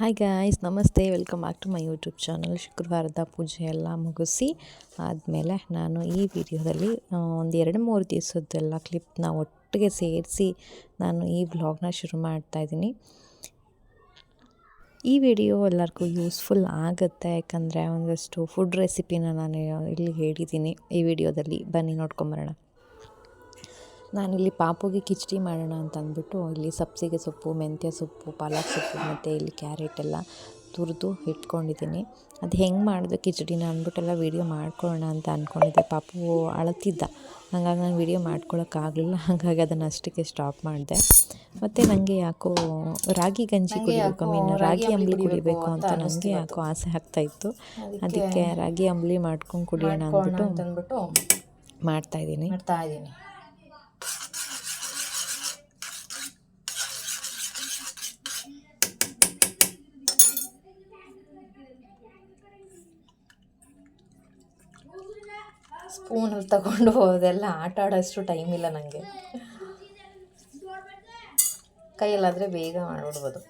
Hi guys ನಮಸ್ತೆ. Welcome back to my YouTube channel ಶುಕ್ರವಾರದ ಪೂಜೆ ಎಲ್ಲ ಮುಗಿಸಿ ಆದಮೇಲೆ ನಾನು ಈ ವಿಡಿಯೋದಲ್ಲಿ ಒಂದು ಎರಡು ಮೂರು ದಿವಸದ್ದೆಲ್ಲ ಕ್ಲಿಪ್ನ ಒಟ್ಟಿಗೆ ಸೇರಿಸಿ ನಾನು ಈ ವ್ಲಾಗ್ನ ಶುರು ಮಾಡ್ತಾ ಇದ್ದೀನಿ. ಈ ವಿಡಿಯೋ ಎಲ್ಲರಿಗೂ ಯೂಸ್ಫುಲ್ ಆಗುತ್ತೆ. ಯಾಕಂದರೆ ಒಂದಷ್ಟು ಫುಡ್ ರೆಸಿಪಿನ ನಾನು ಇಲ್ಲಿ ಹೇಳಿದ್ದೀನಿ. ಈ ವಿಡಿಯೋದಲ್ಲಿ ಬನ್ನಿ ನೋಡ್ಕೊಂಬರೋಣ. ನಾನಿಲ್ಲಿ ಪಾಪುಗೆ ಕಿಚಡಿ ಮಾಡೋಣ ಅಂತ ಅಂದ್ಬಿಟ್ಟು ಇಲ್ಲಿ ಸಬ್ಸಿಗೆ ಸೊಪ್ಪು ಮೆಂತ್ಯ ಸೊಪ್ಪು ಪಾಲಕ್ ಸೊಪ್ಪು ಮತ್ತು ಇಲ್ಲಿ ಕ್ಯಾರೆಟ್ ಎಲ್ಲ ತುರಿದು ಇಟ್ಕೊಂಡಿದ್ದೀನಿ. ಅದು ಹೆಂಗೆ ಮಾಡಿದೆ ಕಿಚಡಿನ ಅಂದ್ಬಿಟ್ಟೆಲ್ಲ ವೀಡಿಯೋ ಮಾಡ್ಕೊಳ್ಳೋಣ ಅಂತ ಅಂದ್ಕೊಂಡಿದ್ದೆ ಪಾಪು ಅಳತಿದ್ದ. ಹಾಗಾಗಿ ನಾನು ವೀಡಿಯೋ ಮಾಡ್ಕೊಳ್ಳೋಕ್ಕಾಗಲಿಲ್ಲ ಹಾಗಾಗಿ ಅದನ್ನು ಅಷ್ಟಕ್ಕೆ ಸ್ಟಾಪ್ ಮಾಡಿದೆ. ಮತ್ತು ನನಗೆ ಯಾಕೋ ರಾಗಿ ಗಂಜಿ ಕುಡಿಬೇಕು. ಮೀನು ರಾಗಿ ಅಂಬಲಿ ಕುಡಿಬೇಕು ಅಂತ ನನಗೆ ಯಾಕೋ ಆಸೆ ಆಗ್ತಾಯಿತ್ತು ಅದಕ್ಕೆ ರಾಗಿ ಅಂಬಲಿ ಮಾಡ್ಕೊಂಡು ಕುಡಿಯೋಣ ಅಂದ್ಬಿಟ್ಟು ಮಾಡ್ತಾಯಿದ್ದೀನಿ ಮಾಡ್ತಾ ಸ್ಪೂನಲ್ಲಿ ತಗೊಂಡು ಹೋದೆಲ್ಲ ಆಟ ಆಡೋಷ್ಟು ಟೈಮ್ ಇಲ್ಲ ನನಗೆ ಕೈಯಲ್ಲಾದರೆ ಬೇಗ ಮಾಡಿಬಿಡ್ಬೋದು.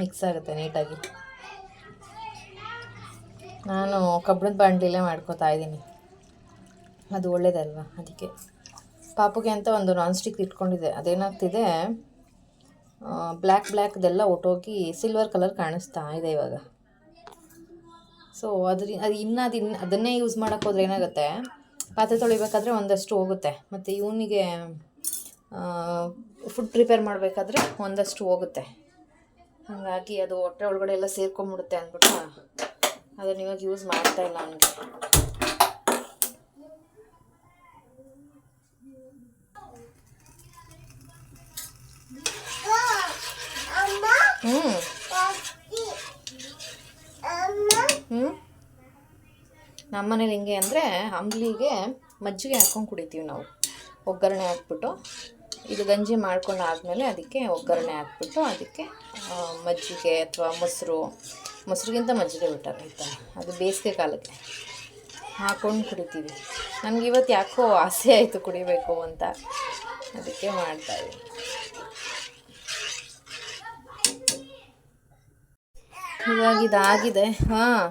ಮಿಕ್ಸ್ ಆಗುತ್ತೆ ನೀಟಾಗಿ ನಾನು ಕಬ್ಬಣದ ಬಾಂಡ್ಲಿಲೇ ಮಾಡ್ಕೋತಾ ಇದ್ದೀನಿ. ಅದು ಒಳ್ಳೇದಲ್ವಾ ಅದಕ್ಕೆ. ಪಾಪುಗೆ ಅಂತ ಒಂದು ನಾನ್ ಸ್ಟಿಕ್ ಇಟ್ಕೊಂಡಿದ್ದೆ. ಅದೇನಾಗ್ತಿದೆ ಬ್ಲ್ಯಾಕ್ ಬ್ಲ್ಯಾಕ್ದೆಲ್ಲ ಒಟ್ಟೋಗಿ ಸಿಲ್ವರ್ ಕಲರ್ ಕಾಣಿಸ್ತಾ ಇದೆ ಇವಾಗ. ಸೊ ಅದ್ರ ಅದು ಇನ್ನೂ ಅದು ಇನ್ನು ಅದನ್ನೇ ಯೂಸ್ ಮಾಡೋಕ್ಕೆ ಹೋದ್ರೆ ಏನಾಗುತ್ತೆ? ಪಾತ್ರೆ ತೊಳಿಬೇಕಾದ್ರೆ ಒಂದಷ್ಟು ಹೋಗುತ್ತೆ. ಮತ್ತು ಇವನಿಗೆ ಫುಡ್ ಪ್ರಿಪೇರ್ ಮಾಡಬೇಕಾದ್ರೆ ಒಂದಷ್ಟು ಹೋಗುತ್ತೆ. ಹಾಗಾಗಿ ಅದು ಹೊಟ್ಟೆ ಒಳಗಡೆ ಎಲ್ಲ ಸೇರ್ಕೊಂಬಿಡುತ್ತೆ ಅಂದ್ಬಿಟ್ಟು ಅದನ್ನು ಇವಾಗ ಯೂಸ್ ಮಾಡ್ತಾ ಇಲ್ಲ ನನಗೆ ಹ್ಞೂ ನಮ್ಮ ಹಿಂಗೆ ಅಂದರೆ ಅಂಬ್ಲಿಗೆ ಮಜ್ಜಿಗೆ ಹಾಕ್ಕೊಂಡು ಕುಡಿತೀವಿ ನಾವು. ಒಗ್ಗರಣೆ ಹಾಕ್ಬಿಟ್ಟು ಇದು ಗಂಜಿ ಮಾಡ್ಕೊಂಡು ಆದಮೇಲೆ ಅದಕ್ಕೆ ಒಗ್ಗರಣೆ ಹಾಕ್ಬಿಟ್ಟು ಅದಕ್ಕೆ ಮಜ್ಜಿಗೆ ಅಥವಾ ಮೊಸರು, ಮೊಸರಿಗಿಂತ ಮಜ್ಜಿಗೆ ಬಿಟ್ಟಾರೆ ಆಯಿತಾ ಅದು ಬೇಸಿಗೆ ಕಾಲಕ್ಕೆ ಹಾಕ್ಕೊಂಡು ಕುಡಿತೀವಿ. ನನಗೆ ಇವತ್ತು ಯಾಕೋ ಆಸೆ ಆಯಿತು ಕುಡಿಬೇಕು ಅಂತ. ಅದಕ್ಕೆ ಮಾಡ್ತಾಯಿದ್ದೀನಿ ಇವಾಗ ಇದಾಗಿದೆ. ಹಾಂ.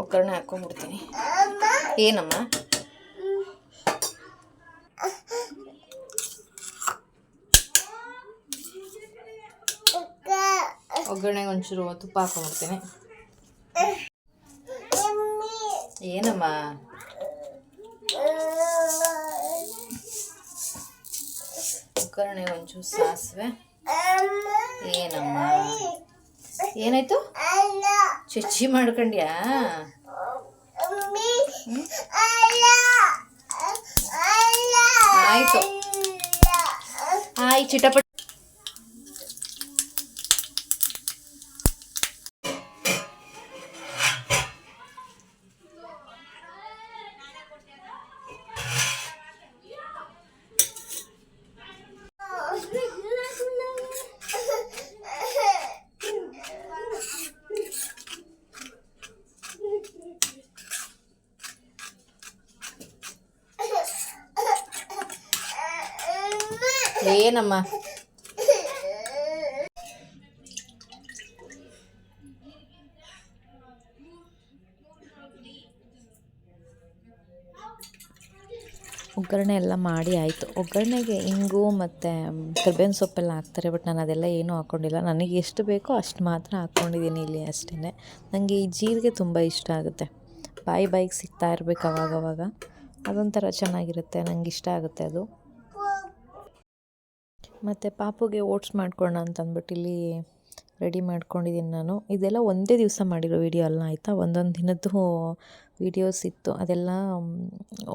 ಒಗ್ಗರಣೆ ಹಾಕ್ಕೊಂಡ್ಬಿಡ್ತೀನಿ ಏನಮ್ಮ? ಒಗ್ಗರಣೆಗೆ ಒಂಚೂರು ತುಪ್ಪ ಹಾಕೊಂಡ್ಬಿಡ್ತೀನಿ. ಏನಮ್ಮ? ಒಗ್ಗರಣೆಗೆ ಒಂಚೂರು ಸಾಸಿವೆ. ಏನಮ್ಮ? ಏನಾಯ್ತು? ಚಚ್ಚಿ ಮಾಡ್ಕೊಂಡ್ಯಾ? ಆಯ್ತು. ಆಯ್ ಚಿಟಪಟ ಏನಮ್ಮ? ಒಗ್ಗರಣೆ ಎಲ್ಲ ಮಾಡಿ ಆಯಿತು. ಒಗ್ಗರಣೆಗೆ ಇಂಗು ಮತ್ತು ಕರ್ಬೇವಿನ ಸೊಪ್ಪೆಲ್ಲ ಹಾಕ್ತಾರೆ, ಬಟ್ ನಾನು ಅದೆಲ್ಲ ಏನೂ ಹಾಕ್ಕೊಂಡಿಲ್ಲ ನನಗೆ ಎಷ್ಟು ಬೇಕೋ ಅಷ್ಟು ಮಾತ್ರ ಹಾಕ್ಕೊಂಡಿದ್ದೀನಿ ಇಲ್ಲಿ ಅಷ್ಟೇ ನನಗೆ ಈ ಜೀರಿಗೆ ತುಂಬ ಇಷ್ಟ ಆಗುತ್ತೆ. ಬಾಯಿ ಬಾಯಿಗೆ ಸಿಗ್ತಾ ಇರಬೇಕು ಅವಾಗವಾಗ. ಅದೊಂಥರ ಚೆನ್ನಾಗಿರುತ್ತೆ ನನಗೆ ಇಷ್ಟ ಆಗುತ್ತೆ ಅದು. ಮತ್ತು ಪಾಪುಗೆ ಓಟ್ಸ್ ಮಾಡ್ಕೊಳ್ಳೋಣ ಅಂತಂದ್ಬಿಟ್ಟು ಇಲ್ಲಿ ರೆಡಿ ಮಾಡ್ಕೊಂಡಿದ್ದೀನಿ ನಾನು. ಇದೆಲ್ಲ ಒಂದೇ ದಿವಸ ಮಾಡಿರೋ ವೀಡಿಯೋ ಅಲ್ಲ, ಆಯಿತಾ? ಒಂದೊಂದು ದಿನದ್ದು ವೀಡಿಯೋಸ್ ಇತ್ತು. ಅದೆಲ್ಲ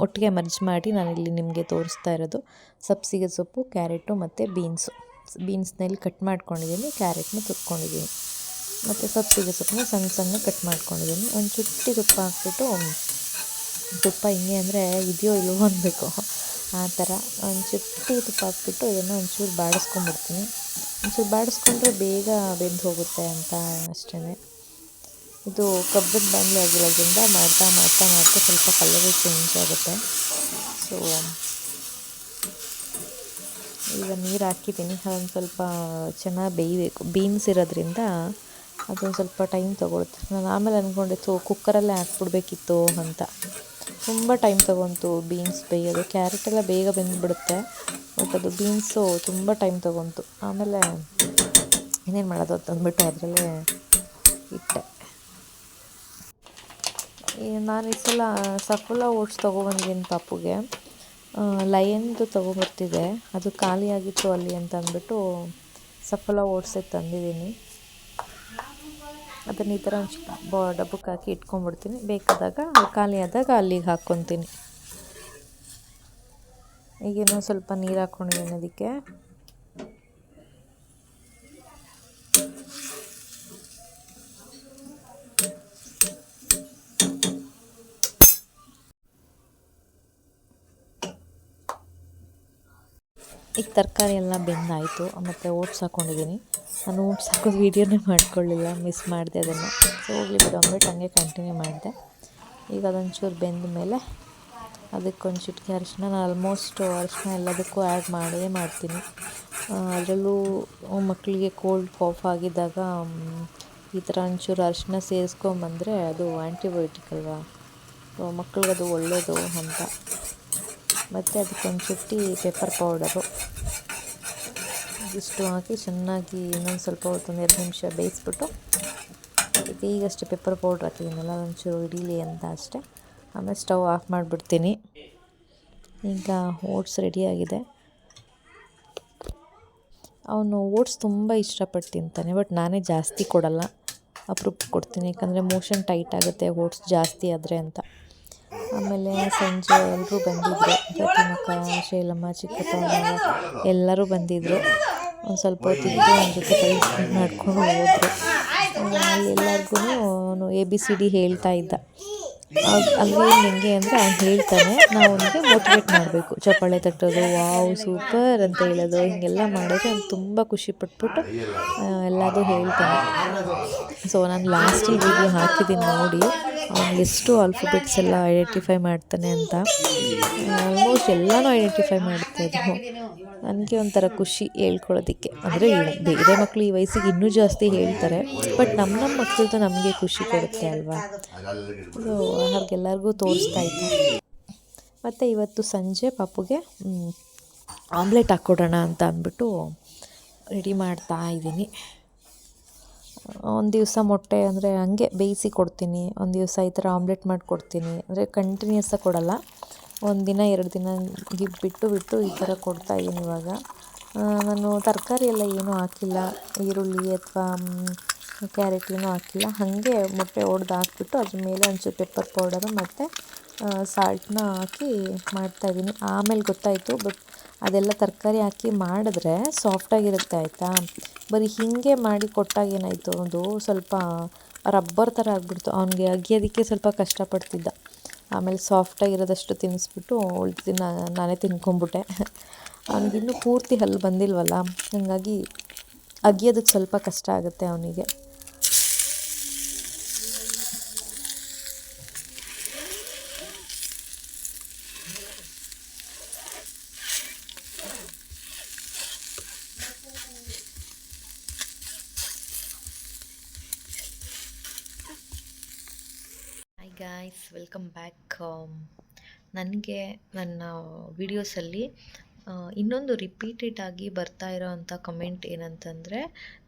ಒಟ್ಟಿಗೆ ಮರ್ಜ್ ಮಾಡಿ ನಾನಿಲ್ಲಿ ನಿಮಗೆ ತೋರಿಸ್ತಾ ಇರೋದು. ಸಬ್ಸಿಗೆ ಸೊಪ್ಪು, ಕ್ಯಾರೆಟು ಮತ್ತು ಬೀನ್ಸು ಬೀನ್ಸ್ನಲ್ಲಿ ಕಟ್ ಮಾಡ್ಕೊಂಡಿದ್ದೀನಿ, ಕ್ಯಾರೆಟ್ನ ತುರ್ಕೊಂಡಿದ್ದೀನಿ ಮತ್ತು ಸಬ್ಸಿಗೆ ಸೊಪ್ಪನ್ನ ಸಣ್ಣ ಸಣ್ಣ ಕಟ್ ಮಾಡ್ಕೊಂಡಿದ್ದೀನಿ. ಒಂದು ಚುಟ್ಟಿ ತುಪ್ಪ ಹಾಕ್ಬಿಟ್ಟು ತುಪ್ಪ ಹಿಂಗೆ ಅಂದರೆ ಇದೆಯೋ ಇಲ್ಲವೋ ಅನ್ಬೇಕು. ಆ ಥರ ಒಂಚೂರು ತುಪ್ಪ ಹಾಕ್ಬಿಟ್ಟು ಇದನ್ನು ಒಂಚೂರು ಬಾಡಿಸ್ಕೊಂಡ್ಬಿಡ್ತೀನಿ. ಒಂಚೂರು ಬಾಡಿಸ್ಕೊಂಡ್ರೆ ಬೇಗ ಬೆಂದು ಹೋಗುತ್ತೆ ಅಂತ ಅಷ್ಟೇ. ಇದು ಕಬ್ಬಿನ ಬಾಣಲೆ ಆಗಿರೋದ್ರಿಂದ ಮಾಡ್ತಾ ಮಾಡ್ತಾ ಮಾಡ್ತಾ ಸ್ವಲ್ಪ ಕಲರ್ ಚೇಂಜ್ ಆಗುತ್ತೆ. ಸೊ ಈಗ ನೀರು ಹಾಕಿದ್ದೀನಿ. ಅದೊಂದು ಸ್ವಲ್ಪ ಚೆನ್ನಾಗಿ ಬೇಯಬೇಕು. ಬೀನ್ಸ್ ಇರೋದ್ರಿಂದ ಅದೊಂದು ಸ್ವಲ್ಪ ಟೈಮ್ ತೊಗೊಳುತ್ತೆ. ನಾನು ಆಮೇಲೆ ಅಂದ್ಕೊಂಡಿತ್ತು ಕುಕ್ಕರಲ್ಲೇ ಹಾಕ್ಬಿಡ್ಬೇಕಿತ್ತು ಅಂತ. ತುಂಬ ಟೈಮ್ ತೊಗೊಂತು ಬೀನ್ಸ್ ಬೇಯೋದು. ಕ್ಯಾರೆಟ್ ಎಲ್ಲ ಬೇಗ ಬೆಂದುಬಿಡುತ್ತೆ. ಬಟ್ ಅದು ಬೀನ್ಸು ತುಂಬ ಟೈಮ್ ತೊಗೊಂತು. ಆಮೇಲೆ ಇನ್ನೇನು ಮಾಡೋದು ಅಂತ ಅಂದ್ಬಿಟ್ಟು ಅದರಲ್ಲೇ ಇಟ್ಟೆ. ನಾನು ಈ ಸಲ ಸಫಲ ಓಟ್ಸ್ ತೊಗೊಬಂದಿದ್ದೀನಿ ಪಾಪುಗೆ ಲಯನ್ದು ತೊಗೊಬರ್ತಿದೆ. ಅದು ಖಾಲಿಯಾಗಿತ್ತು ಅಲ್ಲಿ ಅಂತ ಅಂದ್ಬಿಟ್ಟು ಸಫಲ ಓಟ್ಸೇ ತಂದಿದ್ದೀನಿ. ಅದನ್ನು ಈ ಥರ ಒಂದು ಡಬ್ಬಕ್ಕೆ ಹಾಕಿ ಇಟ್ಕೊಂಡ್ಬಿಡ್ತೀನಿ. ಬೇಕಾದಾಗ ಖಾಲಿ ಆದಾಗ ಅಲ್ಲಿಗೆ ಹಾಕ್ಕೊತೀನಿ. ಈಗೇನೋ ಸ್ವಲ್ಪ ನೀರು ಹಾಕ್ಕೊಂಡಿದ್ದೀನಿ ಅದಕ್ಕೆ. ಈಗ ತರಕಾರಿ ಎಲ್ಲ ಬೆಂದಾಯಿತು. ಮತ್ತು ಓಟ್ಸ್ ಹಾಕ್ಕೊಂಡಿದ್ದೀನಿ ನಾನು ಓಟ್ಸ್ ಹಾಕೋದು ವೀಡಿಯೋನೇ ಮಾಡ್ಕೊಳ್ಳಿಲ್ಲ. ಮಿಸ್ ಮಾಡಿದೆ ಅದನ್ನು. ಸೊ ಹೋಗಲಿ ಬಿಡು ಅಂದ್ಬಿಟ್ಟು ಹಂಗೆ ಕಂಟಿನ್ಯೂ ಮಾಡಿದೆ. ಈಗ ಅದೊಂಚೂರು ಬೆಂದ ಮೇಲೆ ಅದಕ್ಕೊಂದು ಚಿಟಿಕೆ ಅರಿಶಿನ. ನಾನು ಆಲ್ಮೋಸ್ಟ್ ಅರಿಶಿನ ಎಲ್ಲದಕ್ಕೂ ಆ್ಯಡ್ ಮಾಡೇ ಮಾಡ್ತೀನಿ. ಅದರಲ್ಲೂ ಮಕ್ಕಳಿಗೆ ಕೋಲ್ಡ್ ಕಾಫ್ ಆಗಿದ್ದಾಗ ಈ ಥರ ಒಂಚೂರು ಅರಿಶಿನ ಸೇರಿಸ್ಕೊಂಬಂದರೆ ಅದು ಆ್ಯಂಟಿಬಯೋಟಿಕ್ ಅಲ್ವಾ? ಸೊ ಮಕ್ಕಳಿಗೆ ಅದು ಒಳ್ಳೆಯದು ಅಂತ. ಮತ್ತು ಅದಕ್ಕೊಂದು ಚಿಟ್ಟಿ ಪೆಪ್ಪರ್ ಪೌಡರು ಇಷ್ಟು ಹಾಕಿ ಚೆನ್ನಾಗಿ ಇನ್ನೊಂದು ಸ್ವಲ್ಪ ಹೊತ್ತು ಒಂದು ಎರಡು ನಿಮಿಷ ಬೇಯಿಸ್ಬಿಟ್ಟು ಅದಕ್ಕೆ ಈಗಷ್ಟೇ ಪೆಪ್ಪರ್ ಪೌಡ್ರ್ ಹಾಕಿದ್ದೀನಲ್ಲ ಒಂಚೂರು ಇಡೀಲಿ ಅಂತ ಅಷ್ಟೇ. ಆಮೇಲೆ ಸ್ಟವ್ ಆಫ್ ಮಾಡಿಬಿಡ್ತೀನಿ. ಈಗ ಓಟ್ಸ್ ರೆಡಿಯಾಗಿದೆ ಅವನು ಓಟ್ಸ್ ತುಂಬ ಇಷ್ಟಪಟ್ಟು ತಿಂತಾನೆ ಬಟ್ ನಾನೇ ಜಾಸ್ತಿ ಕೊಡಲ್ಲ. ಅಪ್ರೂಪ್ ಕೊಡ್ತೀನಿ, ಯಾಕಂದರೆ ಮೋಷನ್ ಟೈಟ್ ಆಗುತ್ತೆ ಓಟ್ಸ್ ಜಾಸ್ತಿ ಆದರೆ ಅಂತ. ಆಮೇಲೆ ಸಂಜೆ ಎಲ್ಲರೂ ಬಂದಿದ್ದರು ಪ್ರತಿಮಕ್ಕ, ಶೈಲಮ್ಮ, ಚಿಕ್ಕಪ್ಪ ಎಲ್ಲರೂ ಬಂದಿದ್ದರು ಒಂದು ಸ್ವಲ್ಪ ಹೊತ್ತಿದ್ದು ಒಂದು ಜೊತೆ ಕೈ ನಡ್ಕೊಂಡು ಹೋದರು. ಅಲ್ಲಿ ಎಲ್ಲರಿಗೂ ಅವನು ಎ, ಬಿ, ಸಿ, ಡಿ ಹೇಳ್ತಾ ಇದ್ದ. ಅಲ್ಲಿ ಹೆಂಗೆ ಅಂದರೆ ಅವ್ನು ಹೇಳ್ತಾನೆ, ನಾವು ಅವನಿಗೆ ಮೋಟಿವೇಟ್ ಮಾಡಬೇಕು. ಚಪ್ಪಾಳೆ ತಟ್ಟೋದು, ವಾವ್, ಸೂಪರ್ ಅಂತ ಹೇಳೋದು, ಹಿಂಗೆಲ್ಲ ಮಾಡಿದ್ರೆ ಅವ್ನು ತುಂಬ ಖುಷಿ ಪಟ್ಬಿಟ್ಟು ಎಲ್ಲದೂ ಹೇಳ್ತಾನೆ. ಸೊ ನಾನು ಲಾಸ್ಟಿಗೆ ವಿಡಿಯೋ ಹಾಕಿದ್ದೀನಿ ನೋಡಿ. ಎಷ್ಟು ಆಲ್ಫಬೆಟ್ಸ್ ಎಲ್ಲ ಐಡೆಂಟಿಫೈ ಮಾಡ್ತಾನೆ ಅಂತ. ಆಲ್ಮೋಸ್ಟ್ ಎಲ್ಲನೂ ಐಡೆಂಟಿಫೈ ಮಾಡ್ತಾ ನನಗೆ ಒಂಥರ ಖುಷಿ ಹೇಳ್ಕೊಳ್ಳೋದಕ್ಕೆ. ಅಂದರೆ ಬೇರೆ ಮಕ್ಕಳು ಈ ವಯಸ್ಸಿಗೆ ಇನ್ನೂ ಜಾಸ್ತಿ ಹೇಳ್ತಾರೆ ಬಟ್ ನಮ್ಮ ನಮ್ಮ ಮಕ್ಕಳದ್ದು ನಮಗೆ ಖುಷಿ ಕೊಡುತ್ತೆ ಅಲ್ವಾ? ಸೊ ಹಾಗೆಲ್ಲರಿಗೂ ತೋರಿಸ್ತಾ ಇದ್ದೆ. ಮತ್ತು ಇವತ್ತು ಸಂಜೆ ಪಾಪುಗೆ ಆಮ್ಲೆಟ್ ಹಾಕ್ಕೊಡೋಣ ಅಂತ ಅಂದ್ಬಿಟ್ಟು ರೆಡಿ ಮಾಡ್ತಾ ಇದ್ದೀನಿ. ಒಂದು ದಿವಸ ಮೊಟ್ಟೆ ಅಂದರೆ ಹಂಗೆ ಬೇಯಿಸಿ ಕೊಡ್ತೀನಿ. ಒಂದು ದಿವಸ ಈ ಥರ ಆಮ್ಲೆಟ್ ಮಾಡಿಕೊಡ್ತೀನಿ ಅಂದರೆ ಕಂಟಿನ್ಯೂಸ್ ಕೊಡಲ್ಲ. ಒಂದು ದಿನ, ಎರಡು ದಿನ ಬಿಟ್ಟು ಬಿಟ್ಟು ಈ ಥರ ಕೊಡ್ತಾ ಇದ್ದೀನಿ ಇವಾಗ. ನಾನು ತರಕಾರಿ ಎಲ್ಲ ಏನೂ ಹಾಕಿಲ್ಲ. ಈರುಳ್ಳಿ ಅಥವಾ ಕ್ಯಾರೆಟ್ ಏನೂ ಹಾಕಿಲ್ಲ. ಹಾಗೆ ಮೊಟ್ಟೆ ಒಡೆದು ಹಾಕ್ಬಿಟ್ಟು ಅದ್ರ ಮೇಲೆ ಒಂಚೂರು ಪೆಪ್ಪರ್ ಪೌಡರು ಮತ್ತು ಸಾಲ್ಟನ್ನ ಹಾಕಿ ಮಾಡ್ತಾಯಿದ್ದೀನಿ ಆಮೇಲೆ ಗೊತ್ತಾಯಿತು ಬಟ್ ಅದೆಲ್ಲ ತರಕಾರಿ ಹಾಕಿ ಮಾಡಿದ್ರೆ ಸಾಫ್ಟಾಗಿರುತ್ತೆ ಆಯಿತಾ? ಬರೀ ಹೀಗೆ ಮಾಡಿ ಕೊಟ್ಟಾಗ ಏನಾಯಿತು? ಅದು ಸ್ವಲ್ಪ ರಬ್ಬರ್ ಥರ ಆಗಿಬಿಡ್ತು. ಅವನಿಗೆ ಅಗಿಯೋದಕ್ಕೆ ಸ್ವಲ್ಪ ಕಷ್ಟಪಡ್ತಿದ್ದ. ಆಮೇಲೆ ಸಾಫ್ಟಾಗಿರೋದಷ್ಟು ತಿನ್ನಿಸ್ಬಿಟ್ಟು ಉಳ್ದಿನ ನಾನೇ ತಿನ್ಕೊಂಬಿಟ್ಟೆ. ಅವನಿಗಿನ್ನೂ ಪೂರ್ತಿ ಹಲ್ಲು ಬಂದಿಲ್ವಲ್ಲ? ಹಾಗಾಗಿ ಅಗಿಯೋದಕ್ಕೆ ಸ್ವಲ್ಪ ಕಷ್ಟ ಆಗುತ್ತೆ ಅವನಿಗೆ ಹಾಯ್ ಗಾಯ್ಸ್ ವೆಲ್ಕಮ್ ಬ್ಯಾಕ್ ನನಗೆ ನನ್ನ ವೀಡಿಯೋಸಲ್ಲಿ ಇನ್ನೊಂದು ರಿಪೀಟೆಡ್ ಆಗಿ ಬರ್ತಾ ಇರೋವಂಥ ಕಮೆಂಟ್ ಏನಂತಂದರೆ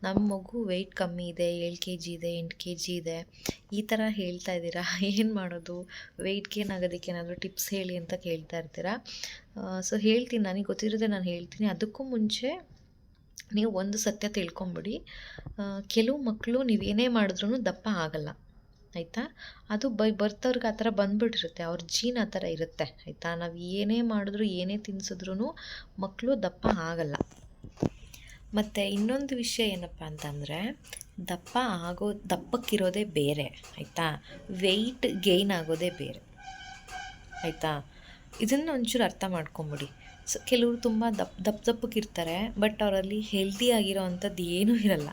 ನಮ್ಮ ಮಗು ವೆಯ್ಟ್ ಕಮ್ಮಿ ಇದೆ, ಏಳು ಕೆ ಜಿ ಇದೆ, ಎಂಟು ಕೆ ಜಿ ಇದೆ, ಈ ಥರ ಹೇಳ್ತಾ ಇದ್ದೀರಾ? ಏನು ಮಾಡೋದು? ವೆಯ್ಟ್ ಗೇನ್ ಆಗೋದಕ್ಕೆ ಏನಾದರೂ ಟಿಪ್ಸ್ ಹೇಳಿ ಅಂತ ಕೇಳ್ತಾ ಇರ್ತೀರಾ? ಸೊ ಹೇಳ್ತೀನಿ, ನನಗೆ ಗೊತ್ತಿರೋದೇ ನಾನು ಹೇಳ್ತೀನಿ. ಅದಕ್ಕೂ ಮುಂಚೆ ನೀವು ಒಂದು ಸತ್ಯ ತಿಳ್ಕೊಂಬಿಡಿ. ಕೆಲವು ಮಕ್ಕಳು ನೀವೇನೇ ಮಾಡಿದ್ರೂ ದಪ್ಪ ಆಗಲ್ಲ. ಆಯಿತಾ? ಅದು ಬೈ ಬರ್ತವ್ರಿಗೆ ಆ ಥರ ಬಂದುಬಿಟ್ಟಿರುತ್ತೆ. ಅವ್ರ ಜೀನ್ ಆ ಥರ ಇರುತ್ತೆ, ಆಯಿತಾ? ನಾವು ಏನೇ ಮಾಡಿದ್ರು, ಏನೇ ತಿನ್ಸಿದ್ರೂ ಮಕ್ಕಳು ದಪ್ಪ ಆಗಲ್ಲ. ಮತ್ತು ಇನ್ನೊಂದು ವಿಷಯ ಏನಪ್ಪ ಅಂತಂದರೆ, ದಪ್ಪ ಆಗೋ, ದಪ್ಪಕ್ಕಿರೋದೇ ಬೇರೆ, ಆಯಿತಾ? ವೆಯ್ಟ್ ಗೇಯ್ನ್ ಆಗೋದೇ ಬೇರೆ, ಆಯಿತಾ? ಇದನ್ನು ಒಂಚೂರು ಅರ್ಥ ಮಾಡ್ಕೊಂಬಿಡಿ. ಸೊ, ಕೆಲವರು ತುಂಬ ದಪ್ಪ ದಪ್ಪ ದಪ್ಪಕ್ಕಿರ್ತಾರೆ, ಬಟ್ ಅವರಲ್ಲಿ ಹೆಲ್ದಿ ಆಗಿರೋ ಅಂಥದ್ದು ಏನೂ ಇರಲ್ಲ.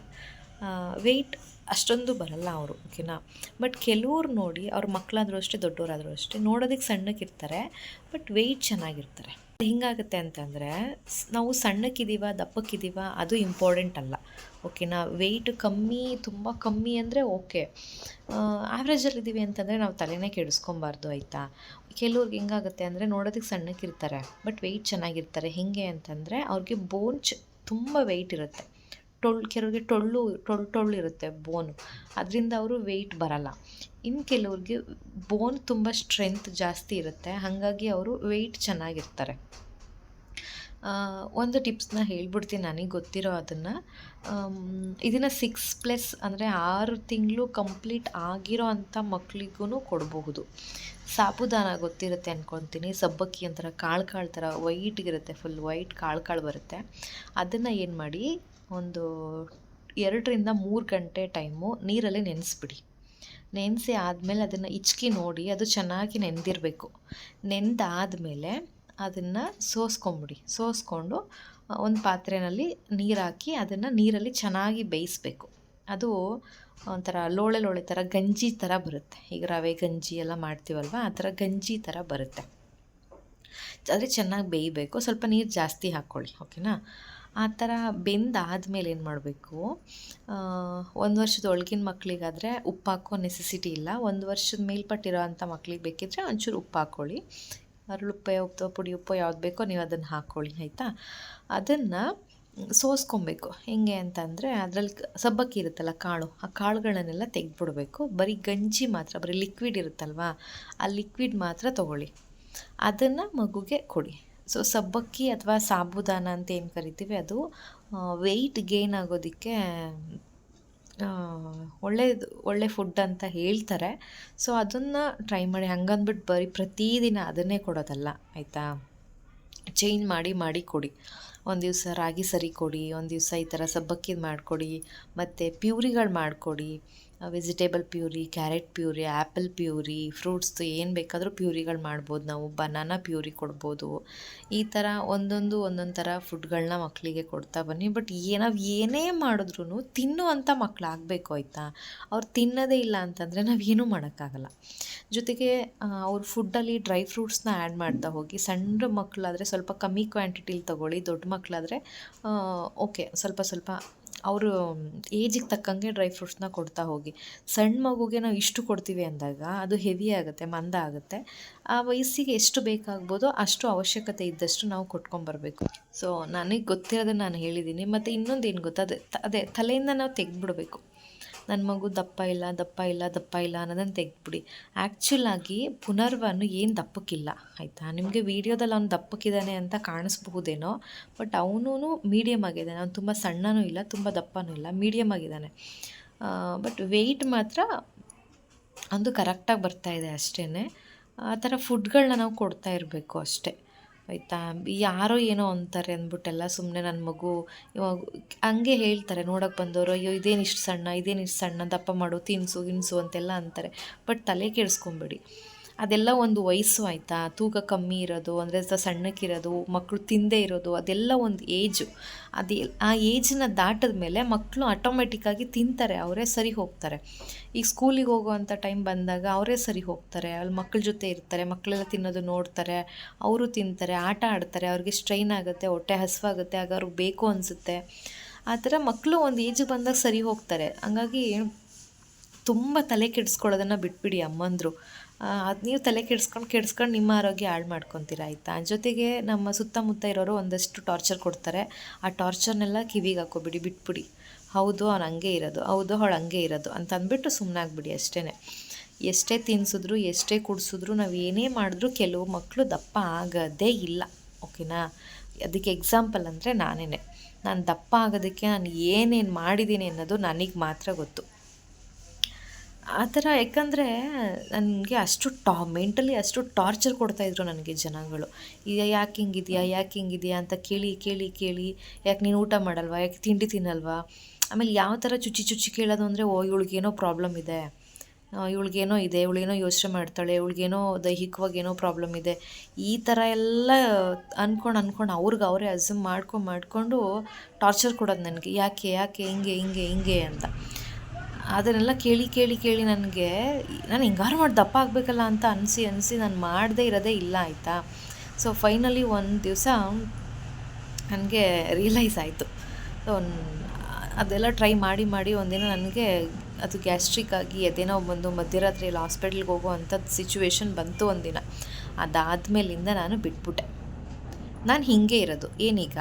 ವೆಯ್ಟ್ ಅಷ್ಟೊಂದು ಬರಲ್ಲ ಅವರು, ಓಕೆನಾ? ಬಟ್ ಕೆಲವ್ರು ನೋಡಿ, ಅವ್ರ ಮಕ್ಕಳಾದರೂ ಅಷ್ಟೇ ದೊಡ್ಡವರಾದರೂ ಅಷ್ಟೇ ನೋಡೋದಕ್ಕೆ ಸಣ್ಣಕ್ಕಿರ್ತಾರೆ ಬಟ್ ವೆಯ್ಟ್ ಚೆನ್ನಾಗಿರ್ತಾರೆ. ಹಿಂಗಾಗುತ್ತೆ ಅಂತಂದರೆ ನಾವು ಸಣ್ಣಕ್ಕಿದ್ದೀವ ದಪ್ಪಕ್ಕಿದ್ದೀವ ಅದು ಇಂಪಾರ್ಟೆಂಟ್ ಅಲ್ಲ, ಓಕೆನಾ? ವೆಯ್ಟ್ ಕಮ್ಮಿ, ತುಂಬ ಕಮ್ಮಿ ಅಂದರೆ ಓಕೆ ಆ್ಯಾವ್ರೇಜಲ್ಲಿದ್ದೀವಿ ಅಂತಂದರೆ ನಾವು ತಲೆನೇ ಕೆಡಿಸ್ಕೊಬಾರ್ದು, ಆಯಿತಾ? ಕೆಲವ್ರಿಗೆ ಹೆಂಗಾಗುತ್ತೆ ಅಂದರೆ ನೋಡೋದಕ್ಕೆ ಸಣ್ಣಕ್ಕಿರ್ತಾರೆ ಬಟ್ ವೆಯ್ಟ್ ಚೆನ್ನಾಗಿರ್ತಾರೆ. ಹೇಗೆ ಅಂತಂದರೆ, ಅವ್ರಿಗೆ ಬೋನ್ಚ್ ತುಂಬ ವೆಯ್ಟ್ ಇರುತ್ತೆ. ಟೊಳ್ಳು ಕೆಲವ್ರಿಗೆ ಟೊಳ್ಳು ಟೊಳ್ಳು ಟೊಳ್ಳು ಇರುತ್ತೆ ಬೋನು ಅದರಿಂದ ಅವರು ವೆಯ್ಟ್ ಬರಲ್ಲ. ಇನ್ನು ಕೆಲವ್ರಿಗೆ ಬೋನ್ ತುಂಬ ಸ್ಟ್ರೆಂತ್ ಜಾಸ್ತಿ ಇರುತ್ತೆ. ಹಾಗಾಗಿ ಅವರು ವೆಯ್ಟ್ ಚೆನ್ನಾಗಿರ್ತಾರೆ. ಒಂದು ಟಿಪ್ಸ್ನ ಹೇಳ್ಬಿಡ್ತೀನಿ ನನಗೆ ಗೊತ್ತಿರೋ ಅದನ್ನು. ಇದನ್ನು ಸಿಕ್ಸ್ ಪ್ಲಸ್ ಅಂದರೆ ಆರು ತಿಂಗಳು ಕಂಪ್ಲೀಟ್ ಆಗಿರೋ ಅಂಥ ಮಕ್ಕಳಿಗೂ ಕೊಡಬಹುದು. ಸಾಬುದಾನ ಗೊತ್ತಿರುತ್ತೆ ಅಂದ್ಕೊತೀನಿ ಸಬ್ಬಕ್ಕಿ ಒಂಥರ ಕಾಳು ಕಾಳು ಥರ ವೈಟ್ಗಿರುತ್ತೆ ಫುಲ್ ವೈಟ್ ಕಾಳು ಕಾಳು ಬರುತ್ತೆ. ಅದನ್ನು ಏನು ಮಾಡಿ ಒಂದು ಎರಡರಿಂದ ಮೂರು ಗಂಟೆ ಟೈಮು ನೀರಲ್ಲಿ ನೆನೆಸ್ಬಿಡಿ. ನೆನೆಸಿ ಆದಮೇಲೆ ಅದನ್ನು ಇಚ್ಕಿ ನೋಡಿ ಅದು ಚೆನ್ನಾಗಿ ನೆಂದಿರಬೇಕು. ನೆಂದಾದಮೇಲೆ ಅದನ್ನು ಸೋಸ್ಕೊಂಬಿಡಿ. ಸೋಸ್ಕೊಂಡು ಒಂದು ಪಾತ್ರೆಯಲ್ಲಿ ನೀರು ಹಾಕಿ ಅದನ್ನು ನೀರಲ್ಲಿ ಚೆನ್ನಾಗಿ ಬೇಯಿಸ್ಬೇಕು. ಅದು ಒಂಥರ ಲೋಳೆ ಲೋಳೆ ಥರ ಗಂಜಿ ಥರ ಬರುತ್ತೆ. ಈಗ ರವೆ ಗಂಜಿ ಎಲ್ಲ ಮಾಡ್ತೀವಲ್ವ? ಆ ಥರ ಗಂಜಿ ಥರ ಬರುತ್ತೆ. ಆದರೆ ಚೆನ್ನಾಗಿ ಬೇಯಬೇಕು. ಸ್ವಲ್ಪ ನೀರು ಜಾಸ್ತಿ ಹಾಕ್ಕೊಳ್ಳಿ ಓಕೆನಾ? ಆ ಥರ ಬೆಂದಾದ್ಮೇಲೆ ಏನು ಮಾಡಬೇಕು? ಒಂದು ವರ್ಷದ ಒಳಗಿನ ಮಕ್ಕಳಿಗಾದರೆ ಉಪ್ಪು ಹಾಕೋ ನೆಸೆಸಿಟಿ ಇಲ್ಲ. ಒಂದು ವರ್ಷದ ಮೇಲ್ಪಟ್ಟಿರೋ ಅಂಥ ಮಕ್ಳಿಗೆ ಬೇಕಿದ್ದರೆ ಒಂಚೂರು ಉಪ್ಪು ಹಾಕ್ಕೊಳ್ಳಿ ಅರಳುಪ್ಪ ಉಪ್ಪು ಪುಡಿ ಉಪ್ಪು ಯಾವ್ದು ಬೇಕೋ ನೀವು ಅದನ್ನು ಹಾಕ್ಕೊಳ್ಳಿ ಆಯಿತಾ? ಅದನ್ನು ಸೋಸ್ಕೊಬೇಕು. ಹೆಂಗೆ ಅಂತಂದರೆ ಅದರಲ್ಲಿ ಸಬ್ಬಕ್ಕಿ ಇರುತ್ತಲ್ಲ ಕಾಳು, ಆ ಕಾಳುಗಳನ್ನೆಲ್ಲ ತೆಗೆದ್ಬಿಡ್ಬೇಕು. ಬರೀ ಗಂಜಿ ಮಾತ್ರ, ಬರೀ ಲಿಕ್ವಿಡ್ ಇರುತ್ತಲ್ವಾ? ಆ ಲಿಕ್ವಿಡ್ ಮಾತ್ರ ತೊಗೊಳ್ಳಿ. ಅದನ್ನು ಮಗುಗೆ ಕೊಡಿ. ಸೊ ಸಬ್ಬಕ್ಕಿ ಅಥವಾ ಸಾಬುದಾನ ಅಂತ ಏನು ಕರಿತೀವಿ ಅದು ವೆಯ್ಟ್ ಗೇನ್ ಆಗೋದಕ್ಕೆ ಒಳ್ಳೆಯದು ಒಳ್ಳೆ ಫುಡ್ ಅಂತ ಹೇಳ್ತಾರೆ. ಸೊ ಅದನ್ನು ಟ್ರೈ ಮಾಡಿ ಹಂಗಂದ್ಬಿಟ್ಟು ಬರೀ ಪ್ರತಿದಿನ ಅದನ್ನೇ ಕೊಡೋದಲ್ಲ, ಆಯಿತಾ? ಚೇಂಜ್ ಮಾಡಿ ಮಾಡಿ ಕೊಡಿ. ಒಂದು ದಿವಸ ರಾಗಿ ಸರಿ ಕೊಡಿ, ಒಂದು ದಿವಸ ಈ ಥರ ಸಬ್ಬಕ್ಕಿದು ಮಾಡಿಕೊಡಿ, ಮತ್ತು ಪ್ಯೂರಿಗಳು ಮಾಡಿಕೊಡಿ. Vegetable puree carrot puree apple puree ಫ್ರೂಟ್ಸ್ದು ಏನು ಬೇಕಾದರೂ ಪ್ಯೂರಿಗಳು ಮಾಡ್ಬೋದು ನಾವು. ಬನಾನಾ ಪ್ಯೂರಿ ಕೊಡ್ಬೋದು. ಈ ಥರ ಒಂದೊಂದು ಒಂದೊಂದು ಥರ ಫುಡ್ಗಳನ್ನ ಮಕ್ಕಳಿಗೆ ಕೊಡ್ತಾ ಬನ್ನಿ. ಬಟ್ ಏ, ನಾವು ಏನೇ ಮಾಡಿದ್ರೂ ತಿನ್ನುವಂಥ ಮಕ್ಕಳು ಆಗಬೇಕು ಆಯಿತಾ? ಅವ್ರು ತಿನ್ನೋದೇ ಇಲ್ಲ ಅಂತಂದರೆ ನಾವೇನೂ ಮಾಡೋಕ್ಕಾಗಲ್ಲ. ಜೊತೆಗೆ ಅವ್ರ ಫುಡ್ಡಲ್ಲಿ ಡ್ರೈ ಫ್ರೂಟ್ಸ್ನ ಆ್ಯಡ್ ಮಾಡ್ತಾ ಹೋಗಿ, ಸಣ್ಣ ಮಕ್ಕಳಾದರೆ ಸ್ವಲ್ಪ ಕಮ್ಮಿ ಕ್ವಾಂಟಿಟಿಲಿ ತೊಗೊಳ್ಳಿ, ದೊಡ್ಡ ಮಕ್ಕಳಾದರೆ ಓಕೆ ಸ್ವಲ್ಪ ಸ್ವಲ್ಪ ಅವರು ಏಜಿಗೆ ತಕ್ಕಂಗೆ ಡ್ರೈ ಫ್ರೂಟ್ಸ್ನ ಕೊಡ್ತಾ ಹೋಗಿ. ಸಣ್ಣ ಮಗುಗೆ ನಾವು ಇಷ್ಟು ಕೊಡ್ತೀವಿ ಅಂದಾಗ ಅದು ಹೆವಿ ಆಗುತ್ತೆ, ಮಂದ ಆಗುತ್ತೆ. ಆ ವಯಸ್ಸಿಗೆ ಎಷ್ಟು ಬೇಕಾಗ್ಬೋದೋ ಅಷ್ಟು ಅವಶ್ಯಕತೆ ಇದ್ದಷ್ಟು ನಾವು ಕೊಟ್ಕೊಂಬರ್ಬೇಕು. ಸೊ ನನಗೆ ಗೊತ್ತಿರೋದನ್ನು ನಾನು ಹೇಳಿದ್ದೀನಿ ಮತ್ತು ಇನ್ನೊಂದು ಏನು ಗೊತ್ತಾ, ಅದೇ ಅದೇ ತಲೆಯಿಂದ ನಾವು ತೆಗೆದ್ಬಿಡ್ಬೇಕು. ನನ್ನ ಮಗು ದಪ್ಪ ಇಲ್ಲ ದಪ್ಪ ಇಲ್ಲ ದಪ್ಪ ಇಲ್ಲ ಅನ್ನೋದನ್ನು ತೆಗೆದ್ಬಿಡಿ. ಆ್ಯಕ್ಚುಲಾಗಿ ಪುನರ್ವನು ಏನು ದಪ್ಪಕ್ಕಿಲ್ಲ, ಆಯಿತಾ? ನಿಮಗೆ ವೀಡಿಯೋದಲ್ಲಿ ಅವ್ನು ದಪ್ಪಕ್ಕಿದ್ದಾನೆ ಅಂತ ಕಾಣಿಸ್ಬಹುದೇನೋ ಬಟ್ ಅವನು ಮೀಡಿಯಮ್ ಆಗಿದ್ದಾನೆ. ಅವ್ನು ತುಂಬ ಸಣ್ಣನೂ ಇಲ್ಲ, ತುಂಬ ದಪ್ಪನೂ ಇಲ್ಲ ಮೀಡಿಯಮ್ ಆಗಿದ್ದಾನೆ. ಬಟ್ ವೆಯ್ಟ್ ಮಾತ್ರ ಅಂದು ಕರೆಕ್ಟಾಗಿ ಬರ್ತಾ ಇದೆ ಅಷ್ಟೇ ಆ ಥರ ಫುಡ್ಗಳನ್ನ ನಾವು ಕೊಡ್ತಾ ಇರಬೇಕು ಅಷ್ಟೇ. ಆಯಿತಾ? ಯಾರೋ ಏನೋ ಅಂತಾರೆ ಅಂದ್ಬಿಟ್ಟೆಲ್ಲ ಸುಮ್ಮನೆ ನನ್ನ ಮಗು ಇವಾಗ ಹಂಗೆ ಹೇಳ್ತಾರೆ, ನೋಡೋಕೆ ಬಂದವರು, ಅಯ್ಯೋ, ಇದೇನು ಇಷ್ಟು ಸಣ್ಣ, ಇದೇನು ಇಷ್ಟು ಸಣ್ಣ, ದಪ್ಪ ಮಾಡು ತಿನ್ನಿಸು ಗಿನ್ಸು ಅಂತೆಲ್ಲ ಅಂತಾರೆ. ಬಟ್ ತಲೆ ಕೆಡಿಸ್ಕೊಂಬೇಡಿ. ಅದೆಲ್ಲ ಒಂದು ವಯಸ್ಸು ಆಯಿತಾ? ತೂಕ ಕಮ್ಮಿ ಇರೋದು, ಅಂದರೆ ಸಣ್ಣಕ್ಕಿರೋದು ಮಕ್ಕಳು ತಿಂದೇ ಇರೋದು, ಅದೆಲ್ಲ ಒಂದು ಏಜು ಅದು, ಆ ಏಜನ್ನ ದಾಟಿದ ಮೇಲೆ ಮಕ್ಕಳು ಆಟೋಮೆಟಿಕ್ಕಾಗಿ ತಿಂತಾರೆ, ಅವರೇ ಸರಿ ಹೋಗ್ತಾರೆ. ಈಗ ಸ್ಕೂಲಿಗೆ ಹೋಗುವಂಥ ಟೈಮ್ ಬಂದಾಗ ಅವರೇ ಸರಿ ಹೋಗ್ತಾರೆ, ಅಲ್ಲಿ ಮಕ್ಕಳ ಜೊತೆ ಇರ್ತಾರೆ ಮಕ್ಕಳೆಲ್ಲ ತಿನ್ನೋದು ನೋಡ್ತಾರೆ, ಅವರು ತಿಂತಾರೆ, ಆಟ ಆಡ್ತಾರೆ, ಅವ್ರಿಗೆ ಸ್ಟ್ರೈನ್ ಆಗುತ್ತೆ, ಹೊಟ್ಟೆ ಹಸಿವಾಗುತ್ತೆ ಆಗ ಅವ್ರಿಗೆ ಬೇಕು ಅನಿಸುತ್ತೆ. ಆ ಥರ ಮಕ್ಕಳು ಒಂದು ಏಜಿಗೆ ಬಂದಾಗ ಸರಿ ಹೋಗ್ತಾರೆ. ಹಂಗಾಗಿ ತುಂಬ ತಲೆ ಕೆಡಿಸ್ಕೊಳ್ಳೋದನ್ನು ಬಿಟ್ಬಿಡಿ ಅಮ್ಮಂದರು. ಅದು ನೀವು ತಲೆ ಕೆಡಿಸ್ಕೊಂಡು ಕೆಡಿಸ್ಕೊಂಡು ನಿಮ್ಮ ಆರೋಗ್ಯ ಹಾಳು ಮಾಡ್ಕೊತೀರ, ಆಯಿತಾ? ಜೊತೆಗೆ ನಮ್ಮ ಸುತ್ತಮುತ್ತ ಇರೋರು ಒಂದಷ್ಟು ಟಾರ್ಚರ್ ಕೊಡ್ತಾರೆ. ಆ ಟಾರ್ಚರ್ನೆಲ್ಲ ಕಿವಿಗೆ ಹಾಕೋಬಿಡಿ ಬಿಟ್ಬಿಡಿ. ಹೌದು, ಅವ್ನು ಹಂಗೆ ಇರೋದು. ಹೌದು, ಅವಳು ಹಂಗೆ ಇರೋದು ಅಂತ ಅಂದ್ಬಿಟ್ಟು ಸುಮ್ಮನಾಗ್ಬಿಡಿ ಅಷ್ಟೇ ಎಷ್ಟೇ ತಿನ್ಸಿದ್ರು, ಎಷ್ಟೇ ಕುಡಿಸಿದ್ರು, ನಾವು ಏನೇ ಮಾಡಿದ್ರೂ ಕೆಲವು ಮಕ್ಕಳು ದಪ್ಪ ಆಗೋದೇ ಇಲ್ಲ, ಓಕೆನಾ? ಅದಕ್ಕೆ ಎಕ್ಸಾಂಪಲ್ ಅಂದರೆ ನಾನೇ ನಾನು ದಪ್ಪ ಆಗೋದಕ್ಕೆ ನಾನು ಏನೇನು ಮಾಡಿದ್ದೀನಿ ಅನ್ನೋದು ನನಗೆ ಮಾತ್ರ ಗೊತ್ತು. ಆ ಥರ ಯಾಕಂದರೆ ನನಗೆ ಅಷ್ಟು ಟಾ, ಮೆಂಟಲಿ ಅಷ್ಟು ಟಾರ್ಚರ್ ಕೊಡ್ತಾಯಿದ್ರು ನನಗೆ ಜನಗಳು. ಈಗ ಯಾಕೆ ಹಿಂಗಿದೆಯಾ ಯಾಕೆ ಹಿಂಗಿದೆಯಾ? ಅಂತ ಕೇಳಿ ಕೇಳಿ ಕೇಳಿ, ಯಾಕೆ ನೀನು ಊಟ ಮಾಡಲ್ವಾ? ಯಾಕೆ ತಿಂಡಿ ತಿನ್ನಲ್ವಾ? ಆಮೇಲೆ ಯಾವ ಥರ ಚುಚ್ಚಿ ಚುಚ್ಚಿ ಕೇಳೋದು ಅಂದರೆ, ಓ, ಇವಳಿಗೇನೋ ಪ್ರಾಬ್ಲಮ್ ಇದೆ. ಇವಳಿಗೇನೋ ಇದೆ. ಇವಳಿಗೇನೋ ಯೋಚನೆ ಮಾಡ್ತಾಳೆ. ಇವಳಿಗೇನೋ ದೈಹಿಕವಾಗಿ ಏನೋ ಪ್ರಾಬ್ಲಮ್ ಇದೆ. ಈ ಥರ ಎಲ್ಲ ಅಂದ್ಕೊಂಡು ಅಂದ್ಕೊಂಡು ಅವ್ರಿಗೆ ಅವರೇ ಅಸ್ಯೂಮ್ ಮಾಡ್ಕೊಂಡು ಮಾಡಿಕೊಂಡು ಟಾರ್ಚರ್ ಕೊಡೋದು ನನಗೆ. ಯಾಕೆ ಯಾಕೆ ಹಿಂಗೆ ಹಿಂಗೆ ಹಿಂಗೆ? ಅಂತ. ಅದನ್ನೆಲ್ಲ ಕೇಳಿ ಕೇಳಿ ಕೇಳಿ ನನಗೆ, ನಾನು ಹಿಂಗಾರು ಮಾಡಿ ದಪ್ಪ ಆಗಬೇಕಲ್ಲ ಅಂತ ಅನಿಸಿ ಅನಿಸಿ ನಾನು ಮಾಡದೇ ಇರೋದೇ ಇಲ್ಲ ಆಯಿತಾ? ಸೊ ಫೈನಲಿ ಒಂದು ದಿವಸ ನನಗೆ ರಿಯಲೈಸ್ ಆಯಿತು. ಸೊ ಅದೆಲ್ಲ ಟ್ರೈ ಮಾಡಿ ಮಾಡಿ ಒಂದಿನ ನನಗೆ ಅದು ಗ್ಯಾಸ್ಟ್ರಿಕ್ ಆಗಿ ಅದೇನೋ ಬಂದು ಮಧ್ಯರಾತ್ರಿಯಲ್ಲಿ ಹಾಸ್ಪಿಟ್ಲಿಗೆ ಹೋಗೋ ಅಂಥದ್ದು ಸಿಚುವೇಶನ್ ಬಂತು ಒಂದಿನ. ಅದಾದಮೇಲಿಂದ ನಾನು ಬಿಟ್ಬಿಟ್ಟೆ. ನಾನು ಹೀಗೆ ಇರೋದು. ಏನೀಗ?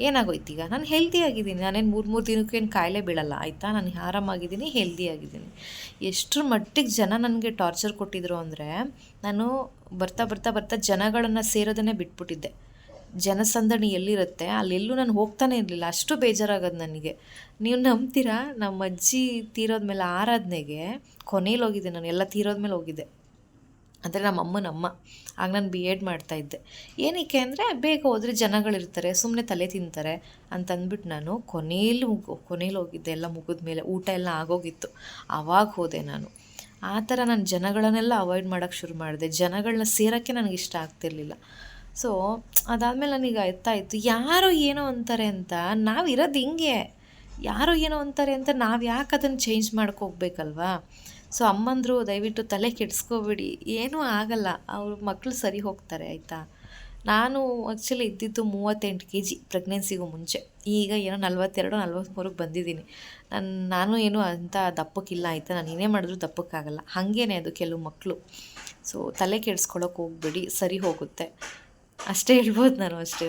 ಏನಾಗೋಯ್ತು ಈಗ? ನಾನು ಹೆಲ್ದಿ ಆಗಿದ್ದೀನಿ. ನಾನೇನು ಮೂರು ಮೂರು ದಿನಕ್ಕೇನು ಕಾಯಿಲೆ ಬೀಳಲ್ಲ, ಆಯಿತಾ? ನಾನು ಆರಾಮಾಗಿದ್ದೀನಿ ಹೆಲ್ದಿ ಆಗಿದ್ದೀನಿ. ಎಷ್ಟರ ಮಟ್ಟಿಗೆ ಜನ ನನಗೆ ಟಾರ್ಚರ್ ಕೊಟ್ಟಿದ್ರು ಅಂದರೆ, ನಾನು ಬರ್ತಾ ಬರ್ತಾ ಬರ್ತಾ ಜನಗಳನ್ನು ಸೇರೋದನ್ನೇ ಬಿಟ್ಬಿಟ್ಟಿದ್ದೆ. ಜನಸಂದಣಿ ಎಲ್ಲಿರುತ್ತೆ? ಅಲ್ಲೆಲ್ಲೂ ನಾನು ಹೋಗ್ತಾನೆ ಇರಲಿಲ್ಲ. ಅಷ್ಟು ಬೇಜಾರಾಗೋದು ನನಗೆ. ನೀವು ನಂಬ್ತೀರಾ? ನಮ್ಮ ಅಜ್ಜಿ ತೀರೋದ್ಮೇಲೆ ಆರಾಧನೆಗೆ ಕೊನೇಲಿ ಹೋಗಿದ್ದೆ ನಾನು. ಎಲ್ಲ ತೀರೋದ್ಮೇಲೆ ಹೋಗಿದ್ದೆ. ಅಂದರೆ ನಮ್ಮ ಅಮ್ಮನ ಅಮ್ಮ ಆಗ ನಾನು ಬಿ ಎಡ್ ಮಾಡ್ತಾಯಿದ್ದೆ ಏನಕ್ಕೆ ಅಂದರೆ ಬೇಗ ಹೋದರೆ ಜನಗಳಿರ್ತಾರೆ ಸುಮ್ಮನೆ ತಲೆ ತಿಂತಾರೆ ಅಂತಂದ್ಬಿಟ್ಟು ನಾನು ಕೊನೇಲಿ ಕೊನೇಲಿ ಹೋಗಿದ್ದೆ, ಎಲ್ಲ ಮುಗಿದ ಮೇಲೆ ಊಟ ಎಲ್ಲ ಆಗೋಗಿತ್ತು. ಆವಾಗ ಹೋದೆ ನಾನು. ಆ ಥರ ನಾನು ಜನಗಳನ್ನೆಲ್ಲ ಅವಾಯ್ಡ್ ಮಾಡೋಕ್ಕೆ ಶುರು ಮಾಡಿದೆ. ಜನಗಳನ್ನ ಸೇರೋಕ್ಕೆ ನನಗೆ ಇಷ್ಟ ಆಗ್ತಿರ್ಲಿಲ್ಲ. ಸೊ ಅದಾದಮೇಲೆ ನನಗೆ ಎತ್ತಾಯಿತು ಯಾರೋ ಏನೋ ಅಂತಾರೆ ಅಂತ ನಾವು ಇರೋದು ಹಿಂಗೆ. ಯಾರೋ ಏನೋ ಅಂತಾರೆ ಅಂತ ನಾವು ಯಾಕೆ ಅದನ್ನು ಚೇಂಜ್ ಮಾಡ್ಕೋಗ್ಬೇಕಲ್ವಾ ಸೊ ಅಮ್ಮಂದರು ದಯವಿಟ್ಟು ತಲೆ ಕೆಡಿಸ್ಕೋಬೇಡಿ. ಏನೂ ಆಗಲ್ಲ. ಅವ್ರ ಮಕ್ಕಳು ಸರಿ ಹೋಗ್ತಾರೆ, ಆಯಿತಾ? ನಾನು ಆ್ಯಕ್ಚುಲಿ ಇದ್ದಿದ್ದು ಮೂವತ್ತೆಂಟು ಕೆ ಜಿ ಪ್ರೆಗ್ನೆನ್ಸಿಗೂ ಮುಂಚೆ. ಈಗ ಏನೋ ನಲ್ವತ್ತೆರಡು ನಲ್ವತ್ತ್ಮೂರಕ್ಕೆ ಬಂದಿದ್ದೀನಿ. ನಾನು ನಾನು ಏನು ಅಂಥ ದಪ್ಪಕ್ಕಿಲ್ಲ, ಆಯಿತಾ? ನಾನು ಏನೇ ಮಾಡಿದ್ರು ದಪ್ಪಕ್ಕಾಗಲ್ಲ. ಹಾಗೇನೆ ಅದು ಕೆಲವು ಮಕ್ಕಳು ಸೊ ತಲೆ ಕೆಡಿಸ್ಕೊಳಕ್ಕೆ ಹೋಗ್ಬೇಡಿ, ಸರಿ ಹೋಗುತ್ತೆ. ಅಷ್ಟೇ ಹೇಳ್ಬೋದು ನಾನು ಅಷ್ಟೇ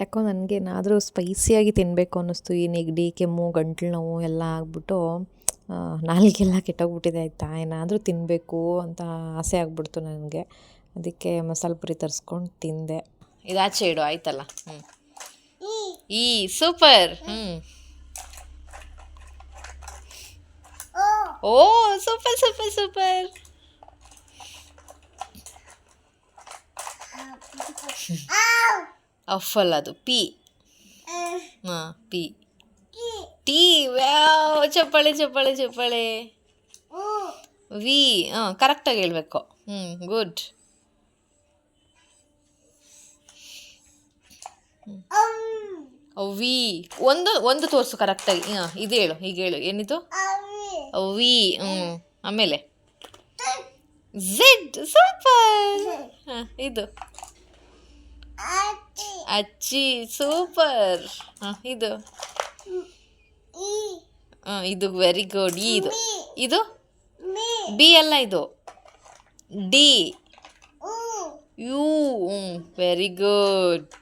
ಯಾಕೋ ನನಗೆ ಏನಾದರೂ ಸ್ಪೈಸಿಯಾಗಿ ತಿನ್ನಬೇಕು ಅನ್ನಿಸ್ತು. ಈ ನೆಗಡಿ ಕೆಮ್ಮು ಗಂಟ್ಲು ನೋವು ಎಲ್ಲ ಆಗ್ಬಿಟ್ಟು ನಾಲಿಗೆಲ್ಲ ಕೆಟ್ಟೋಗ್ಬಿಟ್ಟಿದೆ ಆಯಿತಾ? ಏನಾದರೂ ತಿನ್ನಬೇಕು ಅಂತ ಆಸೆ ಆಗ್ಬಿಡ್ತು ನನಗೆ. ಅದಕ್ಕೆ ಮಸಾಲೆ ಪುರಿ ತರಿಸ್ಕೊಂಡು ತಿಂದೆ. ಇದಾಚೆ ಇಡು ಆಯ್ತಲ್ಲ? ಹ್ಞೂ ಈ ಸೂಪರ್! ಹ್ಞೂ ಓ ಸೂಪರ್ ಸೂಪರ್ ಸೂಪರ್! ಅಫಲ್ ಅದು ಪಿ. ಹಾಂ ಪಿ. ಟಿ ವ್ಯಾವ್ ಚಪ್ಪಾಳೆ ಚಪ್ಪಾಳೆ ಚಪ್ಪಾಳೆ. ವಿ ಹಾಂ ಕರೆಕ್ಟಾಗಿ ಹೇಳ್ಬೇಕು. ಹ್ಞೂ ಗುಡ್ ವಿ ಒಂದು ಒಂದು ತೋರಿಸು ಕರೆಕ್ಟಾಗಿ ಹಾಂ ಇದು ಹೇಳು ಈಗ ಹೇಳು. ಏನಿದು? ವಿ ಹ್ಞೂ ಆಮೇಲೆ. ಝೆಡ್ ಸೂಪರ್ ಹಾಂ ಇದು. ಅಚ್ಚಿ. ಸೂಪರ್ ಹಾಂ ಇದು. ಇದು ವೆರಿ ಗುಡ್ ಇದು. ಇದು? ಬಿ ಅಲ್ಲ ಇದು. D. U. Very good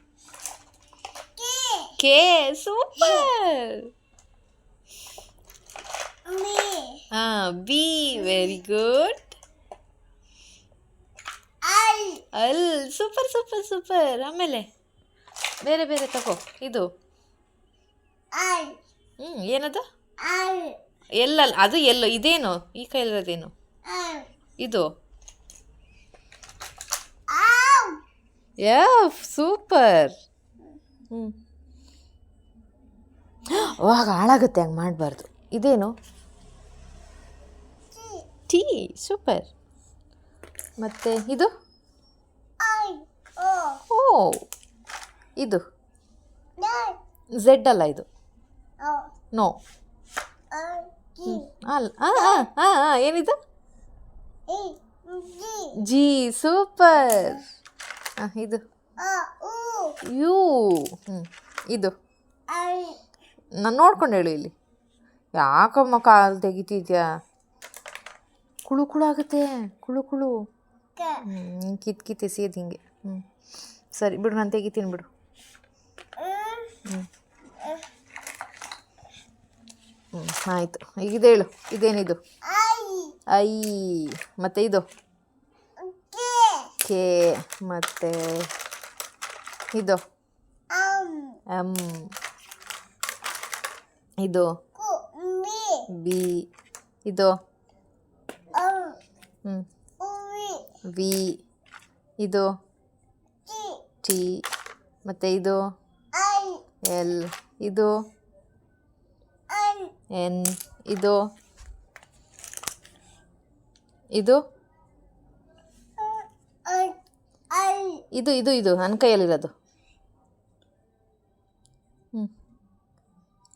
K. Super ಹಾಂ B very good L. Super super super ಆಮೇಲೆ ಬೇರೆ ಬೇರೆ ತಗೋ. ಇದು. ಹ್ಞೂ ಏನದು? ಎಲ್ಲ ಅದು ಎಲ್ಲೋ ಇದೇನು ಈ ಕೈಲಿರೋದೇನು ಇದು? ಸೂಪರ್. ಹ್ಞೂ ಅವಾಗ ಹಾಳಾಗುತ್ತೆ ಹಂಗೆ ಮಾಡಬಾರ್ದು. ಇದೇನು? ಟೀ. ಸೂಪರ್. ಮತ್ತು ಇದು? ಓ. ಇದು? ಝೆಡ್ ಅಲ್ಲ ಇದು? ನೋ. ಅಲ್ಲ ಹಾಂ ಹಾಂ ಹಾಂ ಹಾಂ ಏನಿದು? G super. ಇದು. ಯು. ಹ್ಞೂ ಇದು. ನಾನು ನೋಡ್ಕೊಂಡು ಹೇಳು ಇಲ್ಲಿ. ಯಾಕಮ್ಮ ಕಾಲು ತೆಗಿತಿದ್ಯಾ? ಕುಳು ಕುಳು ಆಗುತ್ತೆ. ಕುಳು ಕುಳು. ಹ್ಞೂ ಕಿತ್ ಕಿತ್ ಎಸೆಯೋದು ಹಿಂಗೆ. ಹ್ಞೂ ಸರಿ ಬಿಡು ನಾನು ತೆಗಿತೀನಿ ಬಿಡು. ಹ್ಞೂ ಹ್ಞೂ ಆಯಿತು. ಈಗ ಹೇಳು. ಇದೇನಿದು ಐ. ಮತ್ತು ಇದು? ಕೆ. ಮತ್ತು ಇದು? ಎಂ. ಇದು? ಬಿ. ಇದು? ವಿ. ಇದು? ಟಿ. ಮತ್ತು ಇದು? ಎಲ್. ಇದು? ಇದು? ಇದು? ಇದು ಇದು ಇದು. ನನ್ನ ಕೈಯಲ್ಲಿರೋದು. ಹ್ಞೂ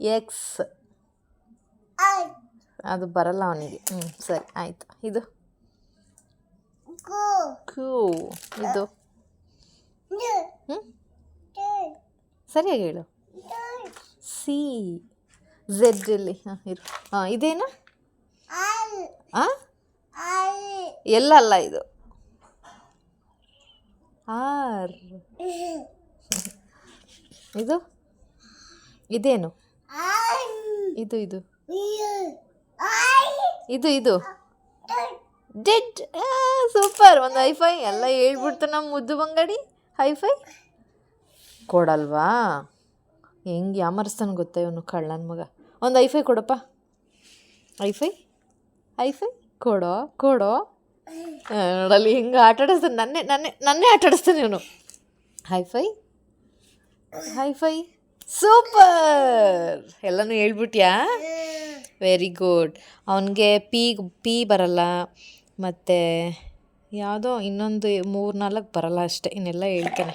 ಎಕ್ಸ್ ಅದು ಬರಲ್ಲ ಅವನಿಗೆ. ಹ್ಞೂ ಸರಿ, ಆಯಿತು. ಇದು? ಕ್ಯೂ ಇದು? ಹ್ಞೂ ಸರಿಯಾಗಿ ಹೇಳು. ಸಿ ಝೆಡ್ಡಲ್ಲಿ ಹಾಂ, ಇರು. ಹಾಂ, ಇದೇನು? ಹಾಂ ಎಲ್ಲ ಅಲ್ಲ ಇದು. ಆರ್. ಇದು? ಇದೇನು? ಇದು ಇದು. ಇದು ಇದು. Dead super. ಒಂದು ಹೈಫೈ. ಎಲ್ಲ ಹೇಳ್ಬಿಡ್ತು ನಮ್ಮ ಮುದ್ದು ಬಂಗಡಿ. ಹೈಫೈ. ಕೊಡಲ್ವಾ? ಹೆಂಗೆ ಯಾಮರ್ಸ್ತಾನೆ ಗೊತ್ತಾ ಇವನು ಕಳ್ಳನ ಮಗ? ಒಂದು ಐಫೈ ಕೊಡಪ್ಪ. High five? High five? ಕೊಡೋ ಕೊಡೋ. ನೋಡಲ್ಲಿ ಹಿಂಗೆ ಆಟಾಡಿಸ್ತಾನೆ ನನ್ನೇ ನನ್ನೇ ನನ್ನೇ ಆಟ ಆಡಿಸ್ತಾನೆ ಇವನು. High five? High five? Super! ಎಲ್ಲನೂ ಹೇಳ್ಬಿಟ್ಯಾ? Very good. ಅವನಿಗೆ ಪಿ ಪಿ ಬರಲ್ಲ, ಮತ್ತು ಯಾವುದೋ ಇನ್ನೊಂದು ಮೂರು ನಾಲ್ಕು ಬರಲ್ಲ ಅಷ್ಟೇ. ಇನ್ನೆಲ್ಲ ಹೇಳ್ತಾನೆ.